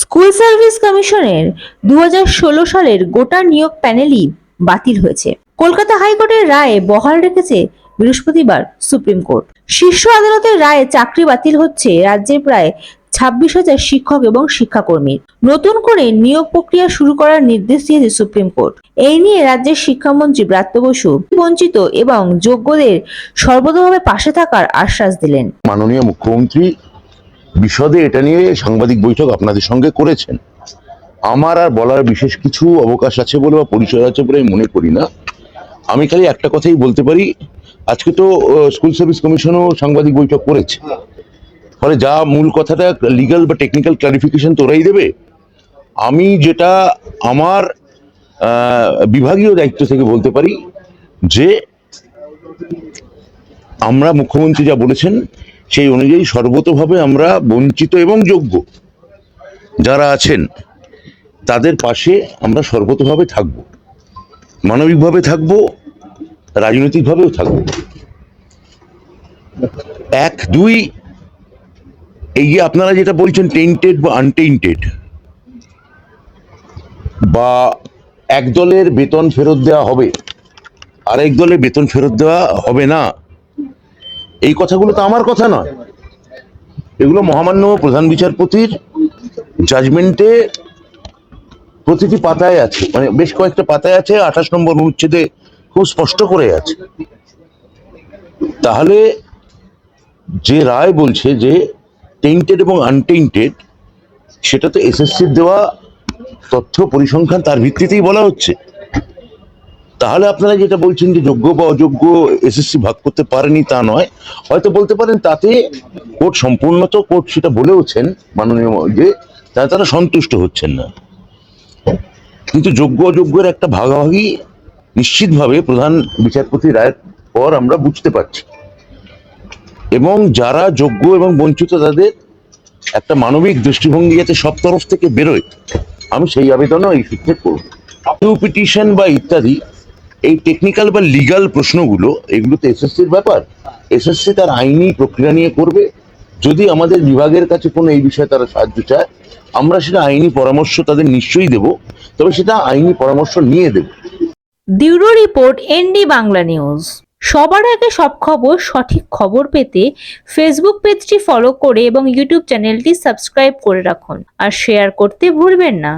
School service কমিশনের দু সালের গোটা নিয়োগ প্যানেলই বাতিল হয়েছে। কলকাতা হাইকোর্টের রায়ে বহাল রেখেছে বৃহস্পতিবার সুপ্রিম কোর্ট। শীর্ষ আদালতের রায়ে চাকরি বাতিল হচ্ছে রাজ্যের প্রায় ছাব্বিশ হাজার শিক্ষক এবং শিক্ষাকর্মীর নতুন করে নিয়োগ প্রক্রিয়া শুরু করার নির্দেশ দিয়েছে সুপ্রিম কোর্ট। এই নিয়ে রাজ্যের শিক্ষামন্ত্রী ব্রাত্য বসু বঞ্চিত এবং যোগ্যদের সর্বতভাবে পাশে থাকার আশ্বাস দিলেন। মাননীয় মুখ্যমন্ত্রী বিশদে এটা নিয়ে সাংবাদিক বৈঠক আপনাদের সঙ্গে করেছেন। আমার আর বলার বিশেষ কিছু অবকাশ আছে বলে বা পরিচয় আছে বলে আমি মনে করি না। আমি খালি একটা কথাই বলতে পারি, আজকে তো স্কুল সার্ভিস কমিশনও সাংবাদিক বৈঠক করেছে। ফলে যা মূল কথাটা লিগাল বা টেকনিক্যাল ক্লারিফিকেশন তোরাই দেবে, আমি যেটা আমার বিভাগীয় দায়িত্ব থেকে বলতে পারি যে, আমরা মুখ্যমন্ত্রী যা বলেছেন সেই অনুযায়ী সর্বতভাবে আমরা বঞ্চিত এবং যোগ্য। যারা আছেন, তাদের পাশে আমরা সর্বতভাবে থাকব। মানবিকভাবে থাকব, রাজনৈতিকভাবেও থাকব। এক, দুই, এই যে আপনারা যেটা বলছেন টেন্টেড বা আনটেন্টেড বা এক দলের বেতন ফেরত দেওয়া হবে, আরেক দলের বেতন ফেরত দেওয়া হবে না এই কথাগুলো তো আমার কথা নয়। এগুলো মহামান্য প্রধান বিচারপতির জাজমেন্টে প্রতিটি পাতায় আছে। মানে বেশ কয়েকটা পাতায় আছে, আঠাশ নম্বর অনুচ্ছেদে খুব স্পষ্ট করে আছে। তাহলে যে রায় বলছে যে টেন্টেড এবং আনটেন্টেড সেটা তো এসএসসির দেওয়া তথ্য পরিসংখ্যান তার ভিত্তিতেই বলা হচ্ছে। তাহলে আপনারা যেটা বলছেন যে যোগ্য বা অযোগ্য এসএসসি ভাগ করতে পারেনি তা নয়, হয়তো বলতে পারেন তাতে কোর্ট সম্পূর্ণ তো কোর্ট সেটা বলেওছেন মাননীয় যে তাতে তারা সন্তুষ্ট হচ্ছেন না। কিন্তু যোগ্য অযোগ্যের একটা ভাগাভাগি নিশ্চিতভাবে প্রধান বিচারপতি রায়ের পর আমরা বুঝতে পারছি। এবং যারা যোগ্য এবং বঞ্চিত তাদের একটা মানবিক দৃষ্টিভঙ্গি যাতে সব তরফ থেকে বেরোয়। আমি সেই আবেদনও এই সূত্রে করব। পিটিশন বা ইত্যাদি এই টেকনিক্যাল বা লিগ্যাল প্রশ্নগুলো এগুলো তো এসএসসির ব্যাপার এসএসসি তার আইনি প্রক্রিয়া নিয়ে করবে। যদি আমাদের বিভাগের কাছে কোনো এই বিষয়ে তারা সাহায্য চায়, আমরা সেটা আইনি পরামর্শ তাদের নিশ্চয়ই দেব, তবে সেটা আইনি পরামর্শ নিয়ে দেব। Bureau report, ND Bangla news. সবার আগে সব খবর, সঠিক খবর পেতে ফেসবুক পেজটি ফলো করে এবং ইউটিউব চ্যানেলটি সাবস্ক্রাইব করে রাখুন। আর শেয়ার করতে ভুলবেন না।